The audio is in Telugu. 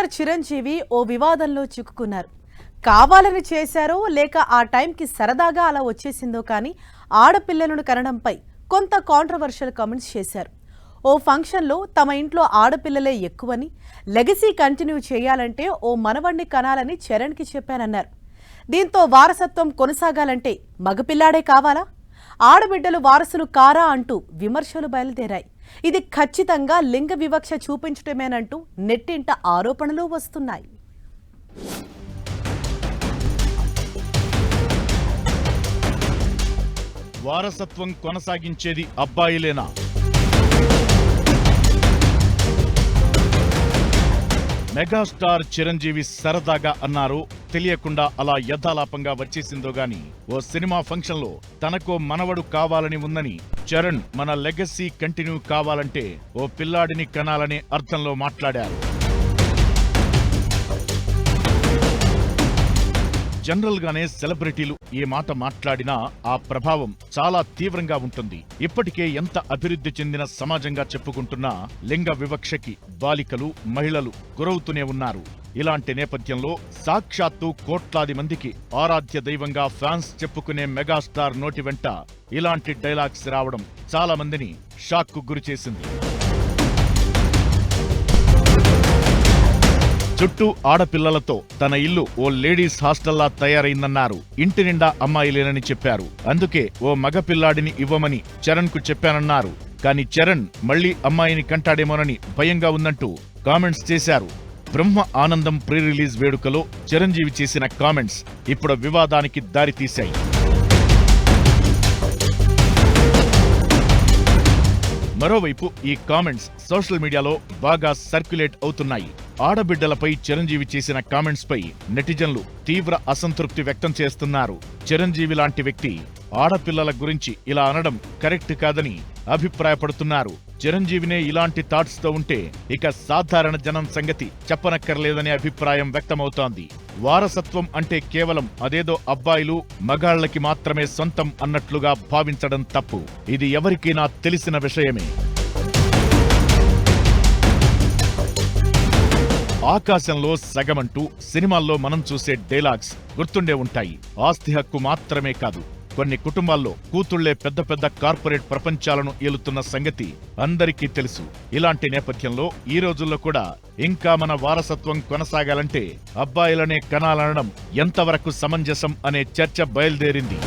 మెగాస్టార్ చిరంజీవి ఓ వివాదంలో చిక్కుకున్నారు. కావాలని చేశారో లేక ఆ టైంకి సరదాగా అలా వచ్చేసిందో కానీ ఆడపిల్లలను కనడంపై కొంత కాంట్రవర్షియల్ కామెంట్స్ చేశారు. ఓ ఫంక్షన్లో తమ ఇంట్లో ఆడపిల్లలే ఎక్కువని లెగసీ కంటిన్యూ చేయాలంటే ఓ మనవణ్ణి కనాలని చరణ్కి చెప్పానన్నారు. దీంతో వారసత్వం కొనసాగాలంటే మగపిల్లాడే కావాలా? ఆడబిడ్డలు వారసులు కారా అంటూ విమర్శలు బయలుదేరాయి. ఇది ఖచ్చితంగా లింగ వివక్ష చూపించటమేనంటూ నెట్టింట ఆరోపణలు వస్తున్నాయి. వారసత్వం కొనసాగించేది అబ్బాయిలేనా? మెగాస్టార్ చిరంజీవి సరదాగా అన్నారు తెలియకుండా అలా యథాలాపంగా వచ్చేసిందో గాని ఓ సినిమా ఫంక్షన్లో తనకో మనవడు కావాలని ఉందని చరణ్ మన లెగసీ కంటిన్యూ కావాలంటే ఓ పిల్లాడిని కనాలనే అర్థంలో మాట్లాడారు. జనరల్ గానే సెలబ్రిటీలు ఈ మాట మాట్లాడినా ఆ ప్రభావం చాలా తీవ్రంగా ఉంటుంది. ఇప్పటికే ఎంత అభివృద్ధి చెందిన సమాజంగా చెప్పుకుంటున్నా లింగ వివక్షకి బాలికలు మహిళలు గురవుతూనే ఉన్నారు. ఇలాంటి నేపథ్యంలో సాక్షాత్తు కోట్లాది మందికి ఆరాధ్య దైవంగా ఫ్యాన్స్ చెప్పుకునే మెగాస్టార్ నోటి వెంట ఇలాంటి డైలాగ్స్ రావడం చాలా మందిని షాక్కు గురిచేసింది. చుట్టూ ఆడపిల్లలతో తన ఇల్లు ఓ లేడీస్ హాస్టల్లా తయారైందన్నారు. ఇంటి నిండా అమ్మాయిలేనని చెప్పారు. అందుకే ఓ మగ పిల్లాడిని ఇవ్వమని చరణ్కు చెప్పానన్నారు. కానీ చరణ్ మళ్ళీ అమ్మాయిని కంటాడేమోనని భయంగా ఉందంటూ కామెంట్స్ చేశారు. బ్రహ్మ ఆనందం ప్రీ రిలీజ్ వేడుకలో చిరంజీవి చేసిన కామెంట్స్ ఇప్పుడు వివాదానికి దారితీశాయి. మరోవైపు ఈ కామెంట్స్ సోషల్ మీడియాలో బాగా సర్క్యులేట్ అవుతున్నాయి. ఆడబిడ్డలపై చిరంజీవి చేసిన కామెంట్స్ పై నెటిజన్లు తీవ్ర అసంతృప్తి వ్యక్తం చేస్తున్నారు. చిరంజీవి లాంటి వ్యక్తి ఆడపిల్లల గురించి ఇలా అనడం కరెక్ట్ కాదని అభిప్రాయపడుతున్నారు. చిరంజీవినే ఇలాంటి థాట్స్తో ఉంటే ఇక సాధారణ జనం సంగతి చెప్పనక్కర్లేదనే అభిప్రాయం వ్యక్తమవుతోంది. వారసత్వం అంటే కేవలం అదేదో అబ్బాయిలు మగాళ్ళకి మాత్రమే సొంతం అన్నట్లుగా భావించడం తప్పు. ఇది ఎవరికైనా తెలిసిన విషయమే. ఆకాశంలో సగమంటూ సినిమాల్లో మనం చూసే డైలాగ్స్ గుర్తుండే ఉంటాయి. ఆస్తి హక్కు మాత్రమే కాదు. కొన్ని కుటుంబాల్లో కూతుళ్ళే పెద్ద పెద్ద కార్పొరేట్ ప్రపంచాలను ఏలుతున్న సంగతి అందరికీ తెలుసు. ఇలాంటి నేపథ్యంలో ఈ రోజుల్లో కూడా ఇంకా మన వారసత్వం కొనసాగాలంటే అబ్బాయిలనే కనాలనడం ఎంతవరకు సమంజసం అనే చర్చ బయలుదేరింది.